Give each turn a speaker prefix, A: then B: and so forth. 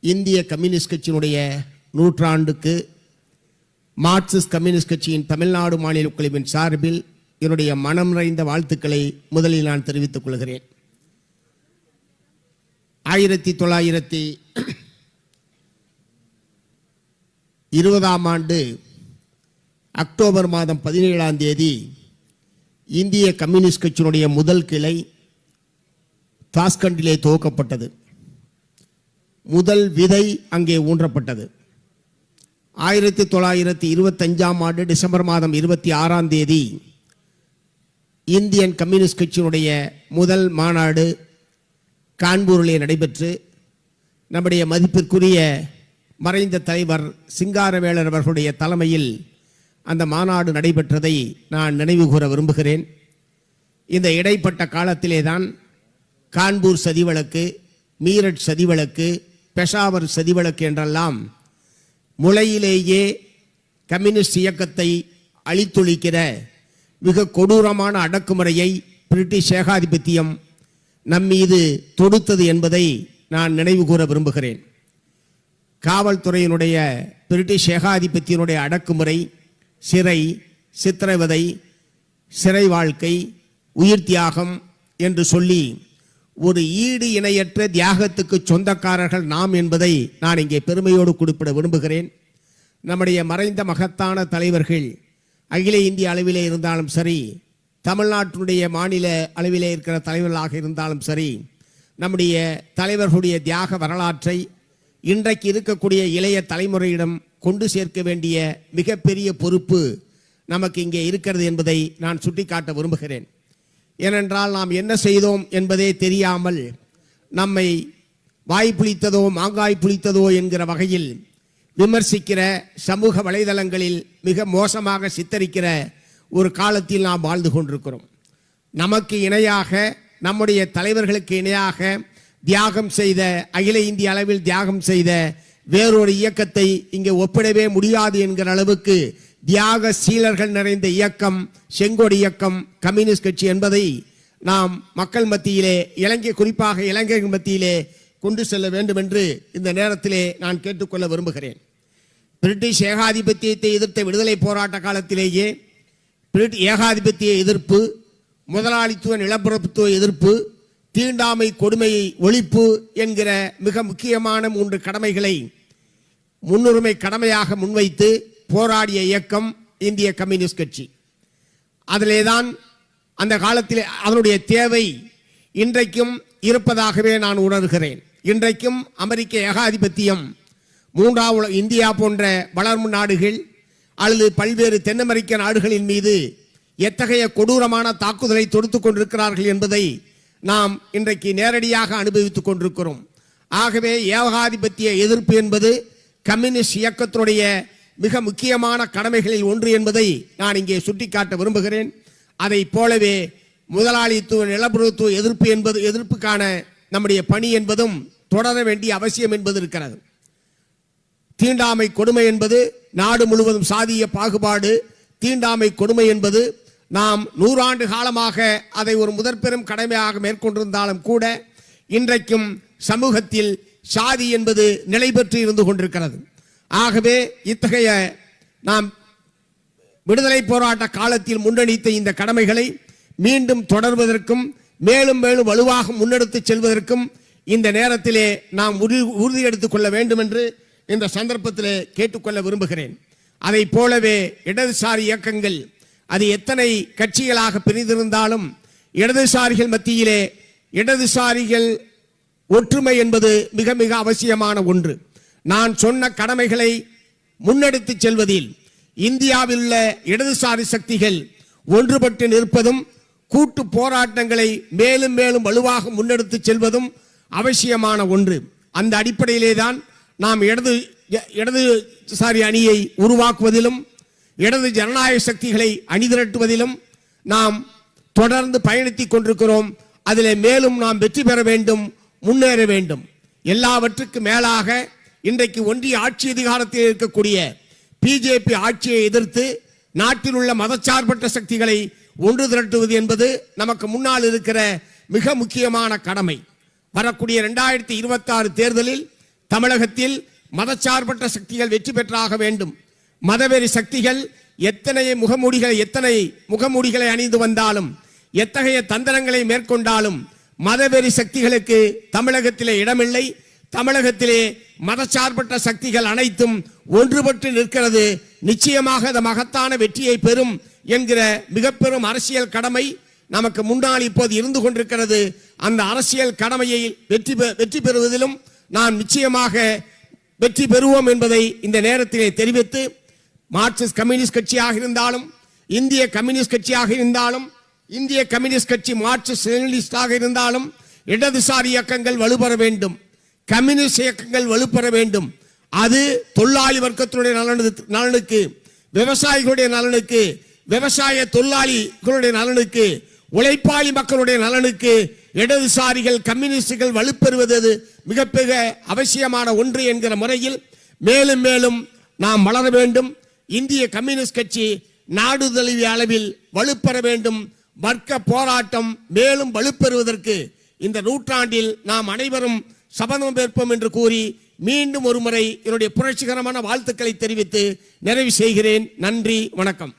A: இந்திய கம்யூனிஸ்ட் கட்சியினுடைய நூற்றாண்டுக்கு மார்க்சிஸ்ட் கம்யூனிஸ்ட் கட்சியின் தமிழ்நாடு மாநில குழுவின் சார்பில் என்னுடைய மனம் நிறைந்த வாழ்த்துக்களை முதலில் நான் தெரிவித்துக் கொள்கிறேன். ஆயிரத்தி தொள்ளாயிரத்தி இருபதாம் ஆண்டு அக்டோபர் மாதம் பதினேழாம் தேதி இந்திய கம்யூனிஸ்ட் கட்சியினுடைய முதல் கிளை தாஸ்கண்டிலே துவக்கப்பட்டது. முதல் விதை அங்கே ஊன்றப்பட்டது. ஆயிரத்தி தொள்ளாயிரத்தி இருபத்தஞ்சாம் ஆண்டு டிசம்பர் மாதம் இருபத்தி ஆறாம் தேதி இந்தியன் கம்யூனிஸ்ட் கட்சியினுடைய முதல் மாநாடு கான்பூரிலே நடைபெற்று நம்முடைய மதிப்பிற்குரிய மறைந்த தலைவர் சிங்காரவேலர் அவர்களுடைய தலைமையில் அந்த மாநாடு நடைபெற்றதை நான் நினைவு கூற விரும்புகிறேன். இந்த இடைப்பட்ட காலத்திலே தான் கான்பூர் சதிவழக்கு மீரட் சதிவழக்கு பெஷாவர் சதிவழக்கு என்றெல்லாம் முளையிலேயே கம்யூனிஸ்ட் இயக்கத்தை அழித்தொழிக்கிற மிக கொடூரமான அடக்குமுறையை பிரிட்டிஷ் ஏகாதிபத்தியம் நம் மீது தொடுத்தது என்பதை நான் நினைவு கூற விரும்புகிறேன். காவல்துறையினுடைய பிரிட்டிஷ் ஏகாதிபத்தியனுடைய அடக்குமுறை சிறை சித்திரவதை சிறை வாழ்க்கை உயிர் தியாகம் என்று சொல்லி ஒரு ஈடு இணையற்ற தியாகத்துக்கு சொந்தக்காரர்கள் நாம் என்பதை நான் இங்கே பெருமையோடு குறிப்பிட விரும்புகிறேன். நம்முடைய மறைந்த மகத்தான தலைவர்கள் அகில இந்திய அளவிலே இருந்தாலும் சரி தமிழ்நாட்டினுடைய மாநில அளவிலே இருக்கிற தலைவர்களாக இருந்தாலும் சரி நம்முடைய தலைவர்களுடைய தியாக வரலாற்றை இன்றைக்கு இருக்கக்கூடிய இளைய தலைமுறையிடம் கொண்டு சேர்க்க வேண்டிய மிகப்பெரிய பொறுப்பு நமக்கு இங்கே இருக்கிறது என்பதை நான் சுட்டிக்காட்ட விரும்புகிறேன். ஏனென்றால் நாம் என்ன செய்தோம் என்பதே தெரியாமல் நம்மை வாய் புளித்ததோ மாங்காய் புளித்ததோ என்கிற வகையில் விமர்சிக்கிற சமூக வலைதளங்களில் மிக மோசமாக சித்தரிக்கிற ஒரு காலத்தில் நாம் வாழ்ந்து கொண்டிருக்கிறோம். நமக்கு இணையாக நம்முடைய தலைவர்களுக்கு இணையாக தியாகம் செய்த அகில இந்திய அளவில் தியாகம் செய்த வேறொரு இயக்கத்தை இங்கே ஒப்பிடவே முடியாது என்கிற அளவுக்கு தியாக சீலர்கள் நிறைந்த இயக்கம் செங்கோடு இயக்கம் கம்யூனிஸ்ட் கட்சி என்பதை நாம் மக்கள் மத்தியிலே இலங்கை குறிப்பாக இளைஞர்கள் மத்தியிலே கொண்டு செல்ல வேண்டும் என்று இந்த நேரத்திலே நான் கேட்டுக்கொள்ள விரும்புகிறேன். பிரிட்டிஷ் ஏகாதிபத்தியத்தை எதிர்த்த விடுதலை போராட்ட காலத்திலேயே பிரிட் ஏகாதிபத்திய எதிர்ப்பு முதலாளித்துவ நிலப்பரப்புத்துவ எதிர்ப்பு தீண்டாமை கொடுமையை ஒழிப்பு என்கிற மிக முக்கியமான மூன்று கடமைகளை முன்னுரிமை கடமையாக முன்வைத்து போராடிய இயக்கம் இந்திய கம்யூனிஸ்ட் கட்சி. அதிலே தான் அந்த காலத்தில் அதனுடைய தேவை இன்றைக்கும் இருப்பதாகவே நான் உணர்கிறேன். இன்றைக்கும் அமெரிக்க ஏகாதிபத்தியம் மூன்றாவது இந்தியா போன்ற வளரும் நாடுகள் அல்லது பல்வேறு தென் அமெரிக்க நாடுகளின் மீது எத்தகைய கொடூரமான தாக்குதலை தொடுத்து கொண்டிருக்கிறார்கள் என்பதை நாம் இன்றைக்கு நேரடியாக அனுபவித்துக் கொண்டிருக்கிறோம். ஆகவே ஏகாதிபத்திய எதிர்ப்பு என்பது கம்யூனிஸ்ட் இயக்கத்தினுடைய மிக முக்கியமான கடமைகளில் ஒன்று என்பதை நான் இங்கே சுட்டிக்காட்ட விரும்புகிறேன். அதை போலவே முதலாளித்துவ நிலப்பிரபுத்துவ எதிர்ப்பு என்பது எதிர்ப்புக்கான நம்முடைய பணி என்பதும் தொடர வேண்டிய அவசியம் என்பது இருக்கிறது. தீண்டாமை கொடுமை என்பது நாடு முழுவதும் சாதிய பாகுபாடு. தீண்டாமை கொடுமை என்பது நாம் நூறாண்டு காலமாக அதை ஒரு முதற்பெரும் கடமையாக மேற்கொண்டிருந்தாலும் கூட இன்றைக்கும் சமூகத்தில் சாதி என்பது நிலை பெற்று இருந்து கொண்டிருக்கிறது. ஆகவே இத்தகைய நாம் விடுதலை போராட்ட காலத்தில் முன்னணித்த இந்த கடமைகளை மீண்டும் தொடர்வதற்கும் மேலும் மேலும் வலுவாக முன்னெடுத்து செல்வதற்கும் இந்த நேரத்திலே நாம் உறுதி உறுதி எடுத்துக் கொள்ள வேண்டும் என்று இந்த சந்தர்ப்பத்திலே கேட்டுக்கொள்ள விரும்புகிறேன். அதை போலவே இடதுசாரி இயக்கங்கள் அது எத்தனை கட்சிகளாக பிரிந்திருந்தாலும் இடதுசாரிகள் மத்தியிலே இடதுசாரிகள் ஒற்றுமை என்பது மிக மிக அவசியமான ஒன்று. நான் சொன்ன கடமைகளை முன்னெடுத்து செல்வதில் இந்தியாவில் உள்ள இடதுசாரி சக்திகள் ஒன்றுபட்டு நிற்பதும் கூட்டு போராட்டங்களை மேலும் மேலும் வலுவாக முன்னெடுத்து செல்வதும் அவசியமான ஒன்று. அந்த அடிப்படையிலே தான் நாம் இடது இடதுசாரி அணியை உருவாக்குவதிலும் இடது ஜனநாயக சக்திகளை அணிதிரட்டுவதிலும் நாம் தொடர்ந்து பயணித்துக் கொண்டிருக்கிறோம். அதில் மேலும் நாம் வெற்றி பெற வேண்டும் முன்னேற வேண்டும். எல்லாவற்றுக்கும் மேலாக இன்றைக்கு ஒன்றிய ஆட்சி அதிகாரத்தில் இருக்கக்கூடிய பிஜேபி ஆட்சியை எதிர்த்து நாட்டில் உள்ள மதச்சார்பற்ற சக்திகளை ஒன்று திரட்டுவது என்பது நமக்கு முன்னால் இருக்கிற மிக முக்கியமான கடமை. வரக்கூடிய ரெண்டாயிரத்தி இருபத்தி ஆறு தேர்தலில் தமிழகத்தில் மதச்சார்பற்ற சக்திகள் வெற்றி பெற்றாக வேண்டும். மதவெறி சக்திகள் எத்தனை முகமூடிகளை எத்தனை முகமூடிகளை அணிந்து வந்தாலும் எத்தகைய தந்திரங்களை மேற்கொண்டாலும் மதவெறி சக்திகளுக்கு தமிழகத்திலே இடமில்லை. தமிழகத்திலே மதச்சார்பற்ற சக்திகள் அனைத்தும் ஒன்றுபட்டு நிற்கிறது. நிச்சயமாக அந்த மகத்தான வெற்றியை பெறும் என்கிற மிக பெரும் அரசியல் கடமை நமக்கு முன்னால் இப்போது இருந்து கொண்டிருக்கிறது. அந்த அரசியல் கடமையை வெற்றி பெ- வெற்றி பெறுவதிலும் நாம் நிச்சயமாக வெற்றி பெறுவோம் என்பதை இந்த நேரத்திலே தெரிவித்து மார்க்சிஸ்ட் கம்யூனிஸ்ட் கட்சியாக இருந்தாலும் இந்திய கம்யூனிஸ்ட் கட்சியாக இருந்தாலும் இந்திய கம்யூனிஸ்ட் கட்சி மார்க்சிஸ்ட் லெனினிஸ்டாக இருந்தாலும் இடதுசாரி இயக்கங்கள் வலுப்பெற வேண்டும். கம்யூனிஸ்ட் இயக்கங்கள் வலுப்பெற வேண்டும். அது தொழிலாளி வர்க்கத்தினுடைய நலனு- நலனுக்கு விவசாயிகளுடைய நலனுக்கு விவசாய தொழிலாளிகளுடைய நலனுக்கு உழைப்பாளி மக்களுடைய நலனுக்கு இடதுசாரிகள் கம்யூனிஸ்டுகள் வலுப்பெறுவது மிக மிக அவசியமான ஒன்று என்கிற முறையில் மேலும் மேலும் நாம் வளர வேண்டும். இந்திய கம்யூனிஸ்ட் கட்சி நாடு தழுவிய அளவில் வலுப்பெற வேண்டும். வர்க்க போராட்டம் மேலும் வலுப்பெறுவதற்கு இந்த நூற்றாண்டில் நாம் அனைவரும் சபதம் ஏற்போம் என்று கூறி மீண்டும் ஒருமுறை என்னுடைய புரட்சிகரமான வாழ்த்துக்களை தெரிவித்து நிறைவு செய்கிறேன். நன்றி வணக்கம்.